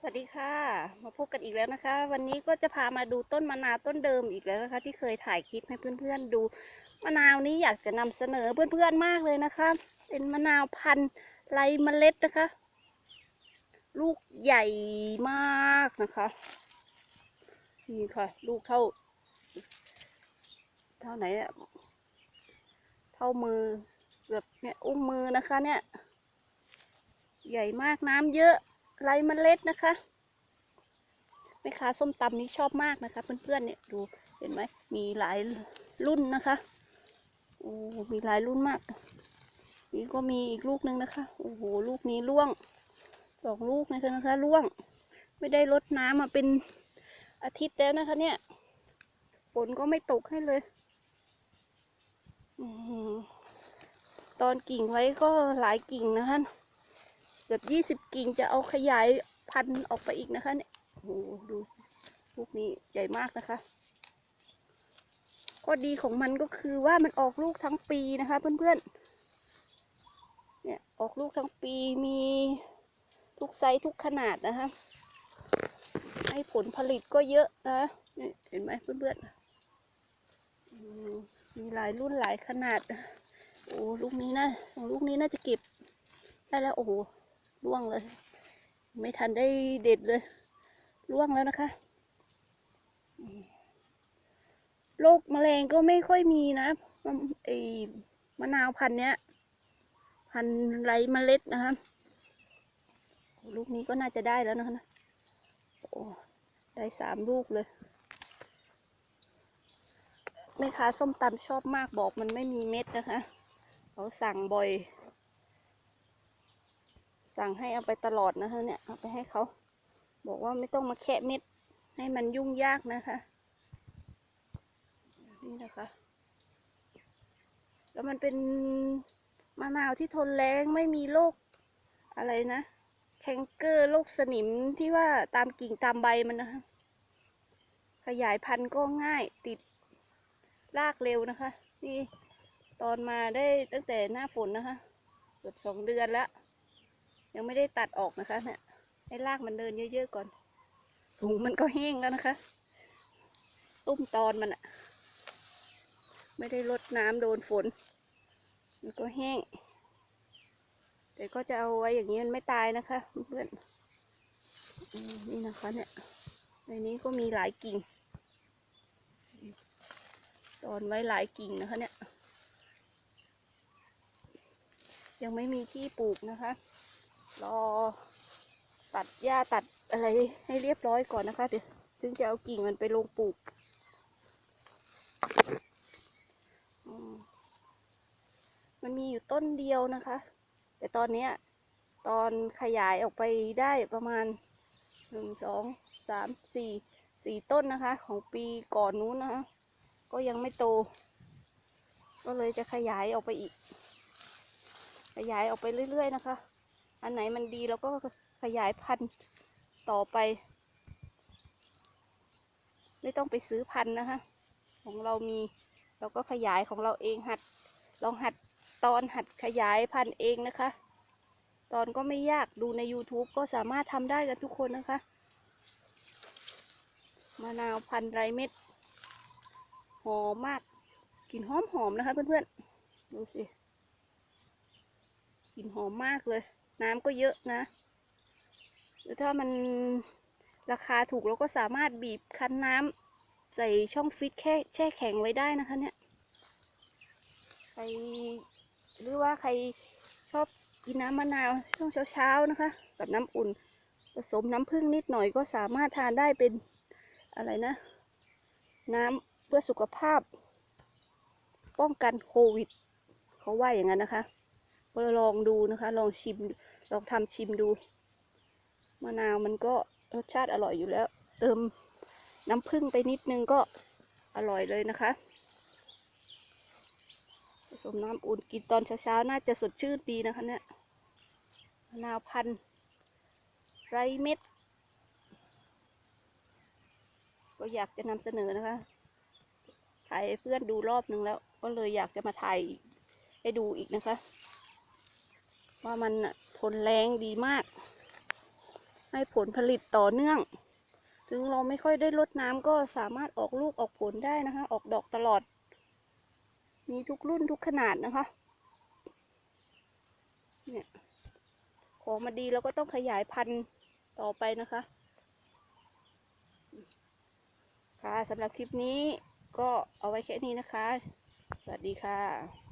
สวัสดีค่ะ มาพบกันอีกแล้วนะคะ วันนี้ก็จะพามาดูต้นมะนาวต้นเดิมอีกแล้วนะคะ ที่เคยถ่ายคลิปให้เพื่อนๆดูมะนาวนี้อยากจะนำเสนอเพื่อนๆมากเลยนะคะ เป็นมะนาวพันธุ์ไรเมล็ดนะคะ ลูกใหญ่มากนะคะนี่ค่ะ ลูกเท่า เท่าไหนอะเท่ามือแบบเนี่ยอุ้มมือนะคะ เนี่ย ใหญ่มากน้ำเยอะ ไรเมล็ดนะคะแม่ค้าส้มตำนี้ชอบมากนะคะ เพื่อนๆเนี่ยดูเห็นไหมมีหลายรุ่นนะคะโอ้มีหลายรุ่นมาก นี่ก็มีอีกลูกนึงนะคะโอ้โหลูกนี้ร่วงสองลูกนะคะนะคะร่วง ไม่ได้รดน้ำมาเป็นอาทิตย์แล้วนะคะ เนี่ยฝนก็ไม่ตกให้เลยอตอนกิ่งไว้ก็หลายกิ่งนะคะ เกือบยี่สิบกิ่งจะเอาขยายพันธุ์ออกไปอีกนะคะเนี่ยโอ้โหดูลูกนี้ใหญ่มากนะคะข้อดีของมันก็คือว่ามันออกลูกทั้งปีนะคะ เพื่อนๆ เนี่ยออกลูกทั้งปีมีทุกไซส์ทุกขนาดนะคะ ให้ผลผลิตก็เยอะนะนี่เห็นไหมเพื่อนๆอืมมีหลายรุ่นหลายขนาด โอ้ลูกนี้นะลูกนี้น่าจะเก็บได้แล้วโอ้โห ร่วงเลย ไม่ทันได้เด็ดเลย ร่วงแล้วนะคะโรคแมลงก็ไม่ค่อยมีนะไอมะนาวพันเนี้ย พันไรเมล็ดนะคะลูกนี้ก็น่าจะได้แล้วนะคะโอ้ได้สามลูกเลยแม่ค้าส้มตำชอบมากบอกมันไม่มีเม็ดนะคะ เขาสั่งบ่อย สั่งให้เอาไปตลอดนะคะเนี่ยเอาไปให้เขาบอกว่าไม่ต้องมาแคะเม็ด ให้มันยุ่งยากนะคะ นี่นะคะ แล้วมันเป็นมะนาวที่ทนแรงไม่มีโรคอะไรนะแคนเกอร์โรคสนิมที่ว่าตามกิ่งตามใบมันนะคะ ขยายพันธุ์ก็ง่ายติดรากเร็วนะคะ นี่ตอนมาได้ตั้งแต่หน้าฝนนะคะ เกือบสองเดือนแล้ว ยังไม่ได้ตัดออกนะคะเนี่ยให้รากมันเดินเยอะๆก่อน ถุงมันก็แห้งแล้วนะคะ ตุ้มตอนมันอะไม่ได้รดน้ำโดนฝน มันก็แห้ง แต่ก็จะเอาไว้อย่างนี้มันไม่ตายนะคะเพื่อนนี่นะคะเนี่ย ในนี้ก็มีหลายกิ่ง ตอนไว้หลายกิ่งนะคะเนี่ย ยังไม่มีที่ปลูกนะคะ รอ ตัดหญ้าตัดอะไรให้เรียบร้อยก่อนนะคะเดี๋ยวจึงจะเอากิ่งมันไปลงปลูกมันมีอยู่ต้นเดียวนะคะ แต่ตอนนี้ตอนขยายออกไปได้ประมาณหนึ่งสองสามสี่สี่ต้นนะคะ ของปีก่อนนู้นนะคะ ก็ยังไม่โต ก็เลยจะขยายออกไปอีก ขยายออกไปเรื่อยๆนะคะ อันไหนมันดีเราก็ขยายพันธุ์ต่อไป ไม่ต้องไปซื้อพันธุ์นะคะ ของเรามีเราก็ขยายของเราเองหัด ลองหัดตอนหัดขยายพันธุ์เองนะคะ ตอนก็ไม่ยากดูใน YouTube ก็สามารถทำได้กันทุกคนนะคะมะนาวพันธุ์ไรเม็ดหอมมากกลิ่นหอมหอมนะคะเพื่อนๆดูสิกลิ่นหอมมากเลย น้ำก็เยอะนะ หรือถ้ามันราคาถูกเราก็สามารถบีบคั้นน้ำใส่ช่องฟิตแค่แช่แข็งไว้ได้นะคะเนี่ย ใครหรือว่าใครชอบกินน้ำมะนาวช่วงเช้าๆนะคะ กับน้ำอุ่น ผสมน้ำผึ้งนิดหน่อยก็สามารถทานได้เป็นอะไรนะ น้ำเพื่อสุขภาพ ป้องกันโควิด เขาว่าอย่างนั้นนะคะ ก็ลองดูนะคะ ลองชิม ลองทำชิมดู มะนาวมันก็รสชาติอร่อยอยู่แล้ว เติมน้ำผึ้งไปนิดนึงก็อร่อยเลยนะคะผสมน้ำอุ่นกินตอนเช้าๆ น่าจะสดชื่นดีนะคะเนี่ยมะนาวพันธุ์ไรเม็ด ก็อยากจะนำเสนอนะคะ ถ่ายให้เพื่อนดูรอบนึงแล้ว ก็เลยอยากจะมาถ่ายให้ดูอีกนะคะ ว่ามันทนแรงดีมาก ให้ผลผลิตต่อเนื่อง ถึงเราไม่ค่อยได้รดน้ำก็สามารถออกลูกออกผลได้นะคะ ออกดอกตลอด มีทุกรุ่นทุกขนาดนะคะ เนี่ย ของมาดีเราก็ต้องขยายพันธุ์ต่อไปนะคะ ค่ะสำหรับคลิปนี้ก็เอาไว้แค่นี้นะคะ สวัสดีค่ะ